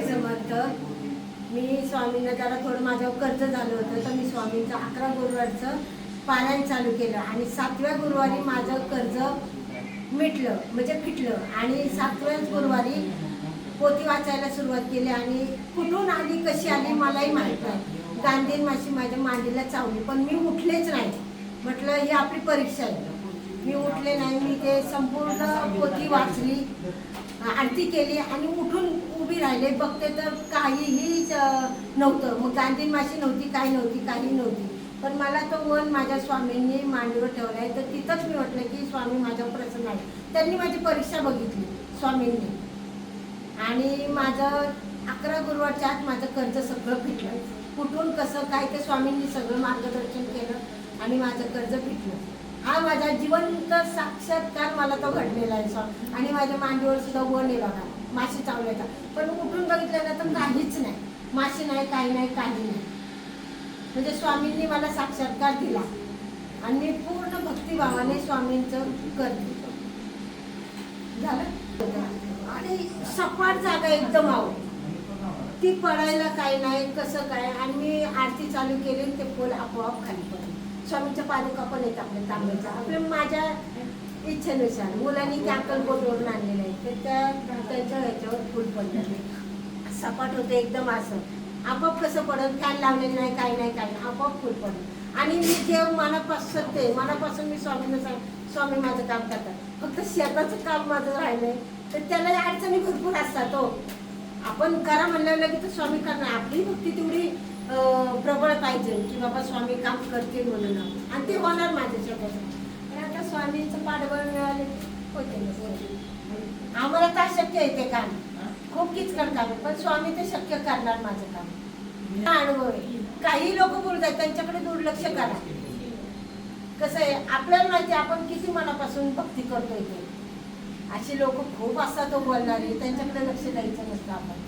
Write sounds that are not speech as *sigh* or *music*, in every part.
समर्थ मी स्वामींना त्याला थोडं माझ्यावर कर्ज झालं होतं तर मी स्वामींचं अकरा गुरुवारचं पारायण चालू केलं आणि सातव्या गुरुवारी माझं कर्ज मिटलं म्हणजे फिटलं. आणि सातव्याच गुरुवारी पोथी वाचायला सुरुवात केली आणि कुठून आली कशी आली मलाही माहीत नाही. गांधी माशी माझ्या मांडीला चावली पण मी उठलेच नाही. म्हटलं ही आपली परीक्षा आहे. मी उठले नाही मी ते संपूर्ण पोथी वाचली. आरती केली आणि उठून उभी राहिले. बघते तर काहीही नव्हतं. मग गांधी माशी नव्हती काही नव्हती काही नव्हती. पण मला तो मन माझ्या स्वामींनी मांडीवर ठेवला आहे. तर तिथंच मी म्हटलं की स्वामी माझ्या प्रसन्न आहे त्यांनी माझी परीक्षा बघितली स्वामींनी. आणि माझं अकरा गुरुवारच्या आत माझं कर्ज सगळं फिटलं. कुठून कसं काय ते स्वामींनी सगळं मार्गदर्शन केलं आणि माझं कर्ज फिटलं. हा माझा जिवंत साक्षात्कार मला तो घडलेला आहे स्वा आणि माझ्या मांडीवर सुद्धा वन आहे बघा माशी चावल्याचा. पण उठून बघितलं ना तर काहीच नाही. माशी नाही काही नाही काही नाही. म्हणजे स्वामींनी मला साक्षात्कार दिला. आणि मी पूर्ण भक्तिभावाने स्वामींचं करते झालं? आणि सपाट जागा एकदम आहो. ती पडायला काही नाही कसं काय? आणि मी आरती चालू केली ते फुल आपोआप खाली पडले. स्वामीच्या पादुका पण आहेत आपल्या तांब्याच्या. आपल्या माझ्या इच्छेनुसार. मुलांनी ते अक्कलकोटवरून आणलेलं आहे तर त्या त्यांच्या ह्याच्यावर फुल पडलं सपाट होतं एकदम असं. आपोआप कसं पडत? फॅन लावलेलं नाही काय नाही काय नाही. आपोआप फुल पडत. आणि मी जे मनापासून ते मनापासून मी स्वामींना सांग स्वामी माझं काम करतात. फक्त शेताचं काम माझं राहिलंय. तर त्याला अडचणी भरपूर असतात हो. आपण करा म्हणल्यावर लगेच तर स्वामी करणार. आपली भक्ती तेवढी प्रबळ पाहिजे की बाबा स्वामी काम करतील म्हणून. आणि ते होणार माझ्या पण आता स्वामीचं पाठबळ मिळाले होते आम्हाला तर शक्य आहे ते काम. खूप किचकट काम आहे. पण स्वामी ते शक्य करणार माझं काम. अनुभव आहे काही लोक बोलतात त्यांच्याकडे दुर्लक्ष करा. कसं आहे आपल्याला माहिती आहे आपण किती मनापासून भक्ती करतोय ते. अशी लोक खूप असतात हो तो बोलणारे. त्यांच्याकडे लक्ष द्यायचं नसतं आपण.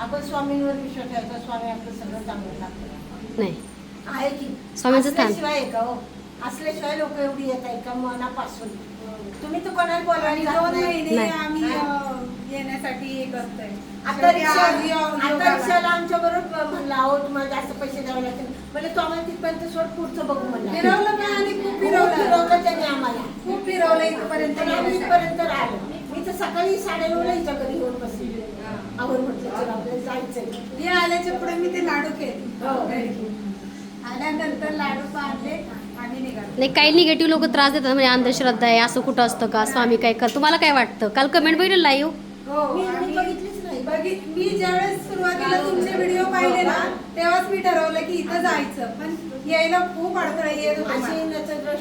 आपण स्वामींवर विश्वास ठेवायचा स्वामी आपलं सगळं चांगलं लागतं नाही. आहे की. स्वामींचं स्थान. असल्याशिवाय आहे का हो? असल्याशिवाय लोक एवढी येत आहेत का मनापासून? तुम्ही तर कोणाला आणि दोन. महिने नाही. आम्ही अं, येण्यासाठी हे करतोय. आता शेवटी रिक्षा आज यो- आता योगाला. रिक्षाला आमच्या बरोबर म्हणला अहो तुम्हाला जास्त पैसे द्यावे लागतील. म्हणजे तो आम्हाला तिथपर्यंत सोड पुढचं बघू म्हणला. फिरवलं पण आणि खूप फिरवलं? फिरवलं त्याने आम्हाला. खूप फिरवलं इथपर्यंत पण आम्ही येण्यासाठी. इथपर्यंत आलो मी तर सकाळी साडेनऊला हिच्या घरी येऊन बसली. आवड म्हटलं चला आपल्याला जायचंय. आल्याच्या पुढे मी ते लाडू हो. केले आल्यानंतर लाडू निघालो. नाही काही निगेटिव्ह लोक त्रास देतात म्हणजे अंधश्रद्धा आहे असं कुठं असतं का? स्वामी काय कर तुम्हाला काय वाटतं? काल कमेंट बघितलं लाईव्ह हो? मी- मी आम्ही- बघितलीच नाही. बघित मी ज्यावेळेस सुरुवातीला तुमचे व्हिडिओ पाहिले ना तेव्हाच मी ठरवलं की इथं जायचं. पण यायला खूप अडथळे येत होते मला.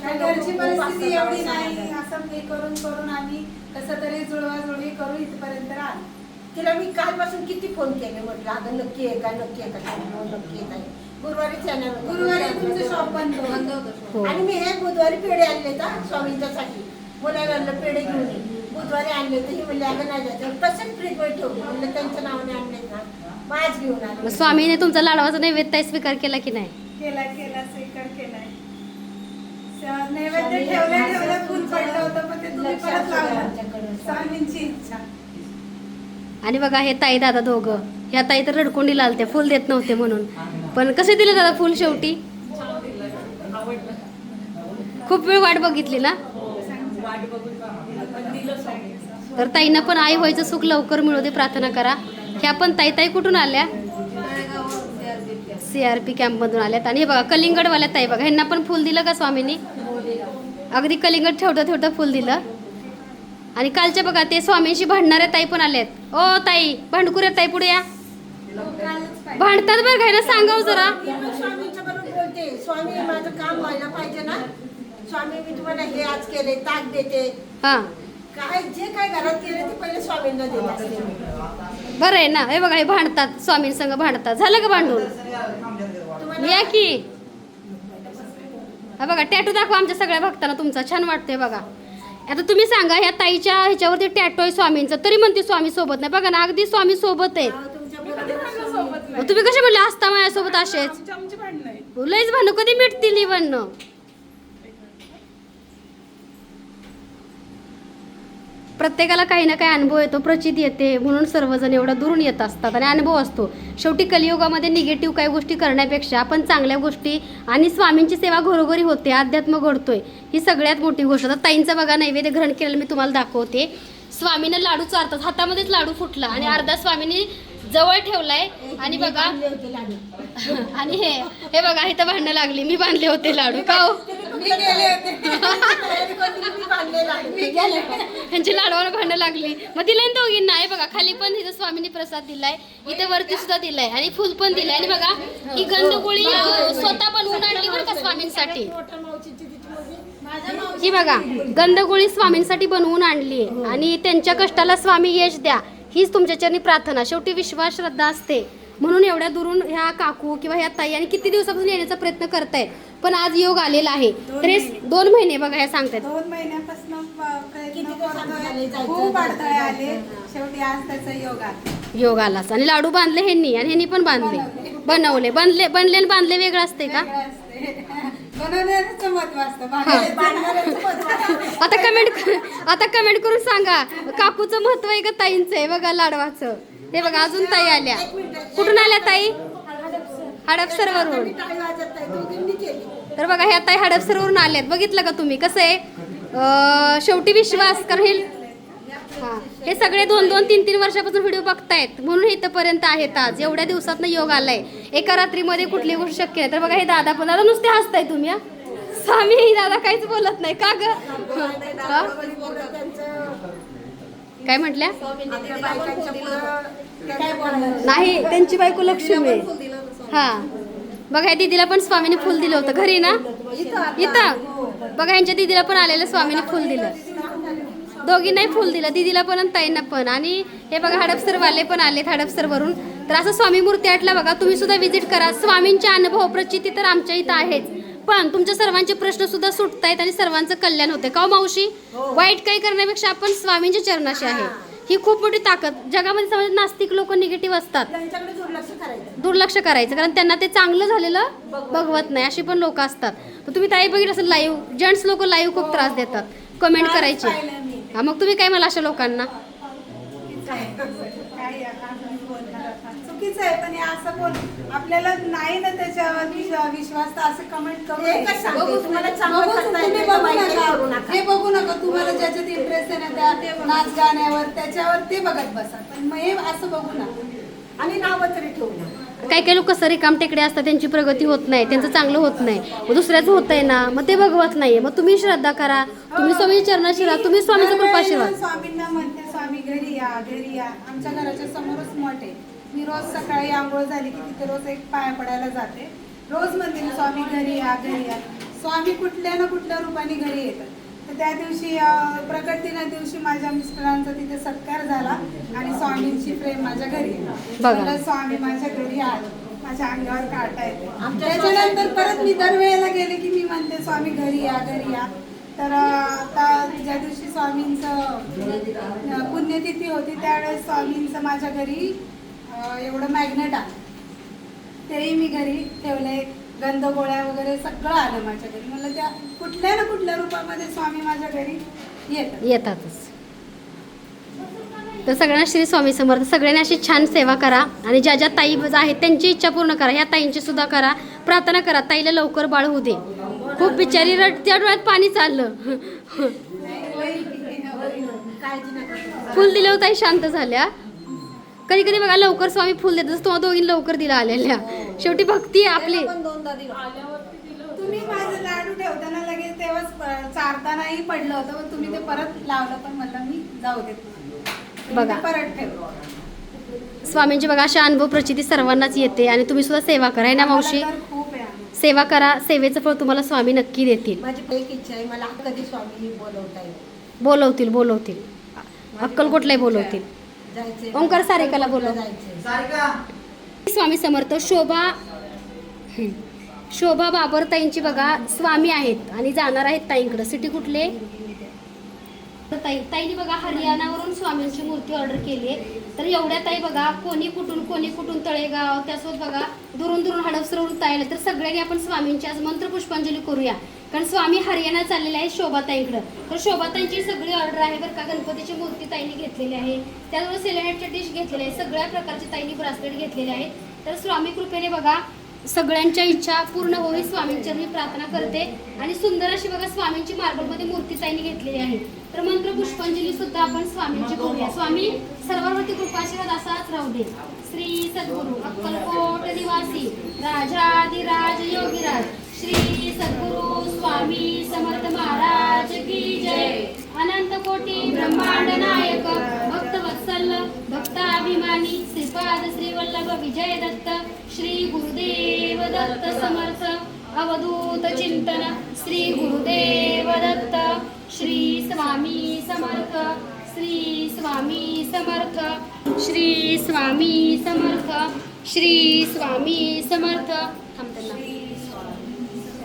आणि घरची परिस्थिती एवढी नाही. असं हे करून करून आम्ही कसं तरी जुळवाजुळवी करून इथपर्यंत आलो तिला मी कालपासून किती फोन केले? म्हटलं अगं नक्की आहे का? नक्की आहे का? हो, नक्की येत आहे गुरुवारीच येणार होते. गुरुवारी तुमचं शॉप बंद होतं. हो. आणि मी हे बुधवारी पेढे आणले का स्वामींच्यासाठी मुलाला आणलं पेढे घेऊन ये. बुधवारी आणले तर ही म्हणले अगं नाही जायचं. तसंच फ्रीजवर ठेवले. म्हणलं त्यांच्या नावाने आणले ना. मग आज घेऊन मग आले स्वामीने तुमचा लाडवाचा नैवेद्य स्वीकार केला की नाही? केला केला स्वीकार केलाय स- नैवेद्य असं ठेवल्या फुल पडलं होतं पण ते तुम्ही लक्षात परत ठेवा लावलं. आमच्याकडे. स्वामींची इच्छा. आणि बघा हे ताई दादा दोघं. ह्या ताई तर रडकोंडी आलते फुल देत नव्हते म्हणून. पण कसे दिले दादा फुल शेवटी? खूप वेळ वाट बघितली ना? तर ताईंना पण आई व्हायचं सुख लवकर मिळू दे प्रार्थना करा. ह्या पण ताई ताई कुठून आल्या? सी आर पी कॅम्पमधून आल्यात. आणि हे बघा कलिंगडवाल्या ताई बघा ह्यांना पण फुल दिलं का स्वामींनी? अगदी कलिंगड ठेवता ठेवता फुल दिलं. आणि कालच्या बघा ते स्वामींशी भांडणाऱ्या ताई पण आल्यात ओ ताई भांडकुऱ्या ताई पुढे या. भांडतात बरं घ्यायला सांगाव जरा. मी पण स्वामींच्या बरोबर बोलते. स्वामी माझं काम व्हायला पाहिजे ना. स्वामी मी तुम्हाला हे आज केले ताक देते. हा. काय जे काय घरात केले ते पहिले स्वामींना देत असते. मी. बरं आहे ना. हे बघा हे भांडतात स्वामींसंग भांडतात. झालं का भांडून? या की. हा बघा टॅटू दाखवा आमच्या सगळ्या भक्तांना तुमचा. छान वाटतंय बघा. आता तुम्ही सांगा ह्या ताईच्या ह्याच्यावरती टॅटू आहे स्वामींचा. तरी म्हणते स्वामी सोबत नाही. बघा ना अगदी स्वामी सोबत आहेत मग तुम्ही कसे म्हणले असता माझ्यासोबत असेच? आहे लईच भांडण कधी मिटतील ही भांडणं प्रत्येकाला काही ना काही अनुभव येतो प्रचिती येते म्हणून सर्वजण एवढा दुरून येत असतात आणि अनुभव असतो. शेवटी कलियुगामध्ये निगेटिव्ह काही गोष्टी करण्यापेक्षा आपण चांगल्या गोष्टी आणि स्वामींची सेवा घरोघरी होते अध्यात्म घडतोय ही सगळ्यात मोठी गोष्ट. आता ताईंचा बघा नैवेद्य ग्रहण केलेलं मी तुम्हाला दाखवते. स्वामीनं लाडू चारतात हातामध्येच लाडू फुटला आणि अर्धा स्वामींनी जवळ ठेवलाय आणि बघा. *laughs* आणि हे हे बघा इथं भांडणं लागली मी बांधले होते लाडू. का हो? मी गेले होते. ह्यांची लाडवाला भांडणं लागली. मग दिलंय ना दोघींना. आहे बघा खाली पण इथं स्वामींनी प्रसाद दिलाय इथे वरती सुद्धा दिलाय आणि फुल पण दिलंय. आणि बघा ही गंधगोळी स्वतः पण आणली बरं का स्वामींसाठी. ही बघा गंधगोळी स्वामींसाठी बनवून आणली आणि त्यांच्या कष्टाला स्वामी यश द्या. हीच तुमच्या चरणी प्रार्थना. शेवटी विश्वास श्रद्धा असते. म्हणून एवढ्या दुरून ह्या काकू किंवा ह्या ताई आणि किती दिवसापासून येण्याचा प्रयत्न करतायत पण आज योग आलेला आहे. तर हे दोन महिने बघा हे सांगतायत. दोन महिन्यापासून किती प्रयत्न दिवसांनी झाले करतोय. जायचं? खूप अडथळे आले. शेवटी आज त्याचा योग आला. आणि लाडू बांधले ह्यांनी आणि ह्यांनी पण बांधले. बनवले. बनले बनले आणि बांधले वेगळं असते का? वेगळं असते. बनवण्याचं महत्त्व असतं. हा. बाहेर बांधणाऱ्याचं महत्त्व. आता कमेंट आता कमेंट करून सांगा. काकूचं महत्त्व आहे का ताईंचं? आहे बघा लाडवाचं. ते बघा अजून ताई आल्या. कुठून आल्या ताई? दोघींनी केली तर बघा ह्या ताई हडपसरवरून आल्यात. बघितलं का तुम्ही? कसं आहे? शेवटी विश्वास कारण हे हा. हे सगळे दोन दोन तीन तीन वर्षापासून व्हिडिओ बघतायत. म्हणून हे इथंपर्यंत आहेत आज. एवढ्या दिवसात योग आलाय. एका रात्रीमध्ये कुठली गोष्ट शक्य नाही. तर बघा हे दादा पण दादा नुसते हसताय तुम्ही हा? स्वामी हे दादा काहीच बोलत नाही. का ग? हा? काय म्हटल्या? नाही त्यांची बायको लक्ष्मी. हा. बघा दीदीला पण स्वामीने फुल दिलं होतं. घरी ना? इथं बघा यांच्या दीदीला पण आलेलं स्वामीने फुल दिलं. दोघींनाही फुल दिलं. दीदीला पण आणि ताईंना पण. आणि हे बघा हडपसरवाले पण आलेत हडपसरवरून. तर असं स्वामी मूर्ती आटला बघा. तुम्ही सुद्धा व्हिजिट करा. स्वामींचे अनुभव प्रचिती तर आमच्या इथं आहेच. पण तुमच्या सर्वांचे प्रश्न सुद्धा सुटतायत आणि सर्वांचं कल्याण होते का हो मावशी? वाईट काही करण्यापेक्षा आपण स्वामींच्या चरणाशी आहे. ही खूप मोठी ताकद. जगामध्ये समज नास्तिक लोक निगेटिव्ह असतात. त्यांच्याकडे दुर्लक्ष करायचं. दुर्लक्ष करायचं. कारण त्यांना ते चांगलं झालेलं बघवत नाही. अशी पण लोक असतात. तर तुम्ही ताई बघितलं असेल लाईव्ह जेंट्स लोक लाईव्ह खूप त्रास देतात. कमेंट करायचे. हा मग तुम्ही काय मला अशा लोकांना? आहे पण हे असं बोल आपल्याला नाही ना त्याच्यावर विश्वा- विश्वास तर असं कमेंट करू नये. एकच सांगते, बघू तुम्हाला तुम्ही- चांगलं बघू करता तुम्ही येतं, बघू वाईट नका. करू नका. हे बघू नका तुम्हाला ज्याच्यात इंटरेस्ट आहे ना त्या नाच गाण्यावर त्याच्यावर ते बघत बसा. पण मग हे असं बघू नका. आणि नावं तरी ठेवू नका. काही काही लोक रिकाम टेकडे असतात त्यांची प्रगती होत नाही त्यांचं चांगलं होत नाही. मग दुसऱ्याचं होत आहे ना मग ते बघवत नाहीये. मग तुम्ही श्रद्धा करा. तुम्ही स्वामी चरणाशी राहा. तुम्ही स्वामीचा कृपाशीर्वाद स्वामींना म्हणते स्वामी घरी या घरी या. आमच्या घराच्या समोरच मठ आहे. मी रोज सकाळी आंघोळ झाली की तिथे रोज एक पाया पडायला जाते. रोज म्हणते स्वामी घरी या घरी या. स्वामी कुठल्या ना कुठल्या रूपाने घरी येतात. तर त्या दिवशी प्रकट दिना दिवशी माझ्या मिस्टरांचा तिथे सत्कार झाला आणि स्वामींची प्रेम माझ्या घरी. म्हणलं, स्वामी माझ्या घरी आले माझ्या अंगावर काटा येते. त्याच्यानंतर परत मी दरवेळेला गेले की मी म्हणते स्वामी घरी या घरी या. तर आता ज्या दिवशी स्वामींचं पुण्यतिथी होती त्यावेळेस स्वामींचं माझ्या घरी एवढं मॅग्नेट आलं. तेही मी घरी ठेवले गंध गोळ्या वगैरे सगळं आलं माझ्या घरी. मला त्या कुठल्या ना कुठल्या रूपामध्ये स्वामी माझ्या घरी येतात. येतातच. तर सगळ्यांना श्री स्वामी समर्थ. सगळ्यांनी अशी छान सेवा करा आणि ज्या ज्या ताई आहेत त्यांची इच्छा पूर्ण करा. ह्या ताईंची सुद्धा करा. प्रार्थना करा. ताईला लवकर बाळ होऊ दे. खूप बिचारी रड त्या डोळ्यात पाणी चाललं. फुल दिलं ताई शांत झाल्या. कधी कधी बघा लवकर स्वामी फुल देतात. जसं तुम्हाला दोघींनी लवकर दिला आलेल्या. शेवटी भक्ती आहे आपली. तुम्ही माझं लाडू ठेवताना लगेच तेव्हाच प- चारतानाही पडलं होतं पण तुम्ही ते परत लावलं पण म्हणलं मी जाऊ देत नाही. बघा. ते परत ठेवलं स्वामींची बघा अशा अनुभव प्रचिती सर्वांनाच येते आणि तुम्ही सुद्धा सेवा करा है ना मावशी. सेवा करा सेवेचं फळ तुम्हाला स्वामी नक्की देतील. माझी एक इच्छा आहे मला कधी स्वामींनी बोलवता येईल? बोलवतील बोलवतील. अक्कलकोटलाही बोलवतील. जायचंय. ओंकार सारिकाला बोलव. जायचंय. स्वामी समर्थ शोभा हं. शोभा बाबरताईंची बघा स्वामी आहेत आणि जाणार आहेत ताईंकडे सिटी कुठले? तर ताई ताईने बघा हरियाणावरून स्वामींची मूर्ती ऑर्डर केली आहे तर एवढ्या ताई बघा कोणी कुठून कोणी कुठून तळेगाव त्यासोबत बघा दुरून दुरून हडपसरवरून ताईला तर सगळ्यांनी आपण स्वामींची आज मंत्र पुष्पांजली करूया. कारण स्वामी हरियाणा चाललेले आहे शोभाताईकडं तर शोभाताईंची सगळी ऑर्डर आहे बरं का? गणपतीची मूर्ती ताईने घेतलेली आहे. त्याचबरोबर सिलेंडरचे डिश घेतलेले आहे. सगळ्या प्रकारचे ताईंनी ब्रासलेट घेतलेले आहेत तर स्वामी कृपेने बघा सगळ्यांच्या इच्छा पूर्ण होईल स्वामींच्या मी प्रार्थना करते. आणि सुंदर अशी बघा स्वामींची मार्बलमध्ये मूर्ती ताईने घेतलेली आहे. तर मंत्र पुष्पांजली सुद्धा आपण स्वामींची करूया. स्वामी सर्वांवरती कृपाशीर्वाद असाच राहू दे. श्री सद्गुरू अक्कलकोट निवासी राजाधिराज योगीराज. श्री सद्गुरु स्वामी समर्थ महाराज की जय. अनंत कोटी ब्रह्मांड नायक भक्त वत्सल भक्ताभिमानी श्रीपाद श्री वल्लभ विजय दत्त श्री गुरुदेव दत्त समर्थ अवधूत चिंतन श्री गुरुदेव दत्त श्री स्वामी समर्थ श्री स्वामी समर्थ श्री स्वामी समर्थ श्री स्वामी समर्थ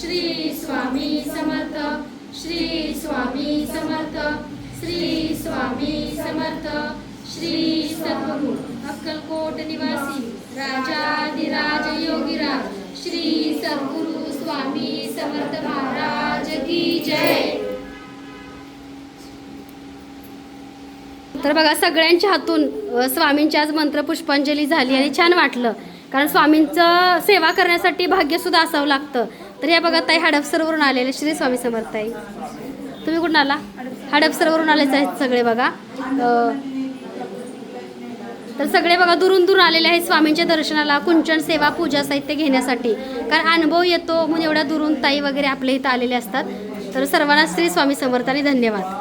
श्री स्वामी समर्थ श्री स्वामी समर्थ श्री स्वामी समर्थ श्री सद्गुरु अक्कलकोट निवासी राजाधिराज योगीराज श्री सद्गुरु स्वामी समर्थ महाराज की जय. तर बघा सगळ्यांच्या हातून स्वामींची आज मंत्र पुष्पांजली झाली आणि छान वाटलं. कारण स्वामींचं सेवा करण्यासाठी भाग्यसुद्धा असावं लागतं. तर या बघा ताई हडपसरवरून आलेले श्री स्वामी समर्थ ताई. तुम्ही कुठून आला? हडपसरवरून आलेच आहेत सगळे बघा. तर सगळे बघा दुरून दुरून आलेले आहेत स्वामींच्या दर्शनाला कुंचन सेवा पूजा साहित्य घेण्यासाठी. कारण अनुभव येतो म्हणून एवढ्या दुरून ताई वगैरे आपल्या इथं आलेले असतात. तर सर्वांना श्री स्वामी समर्थाने धन्यवाद.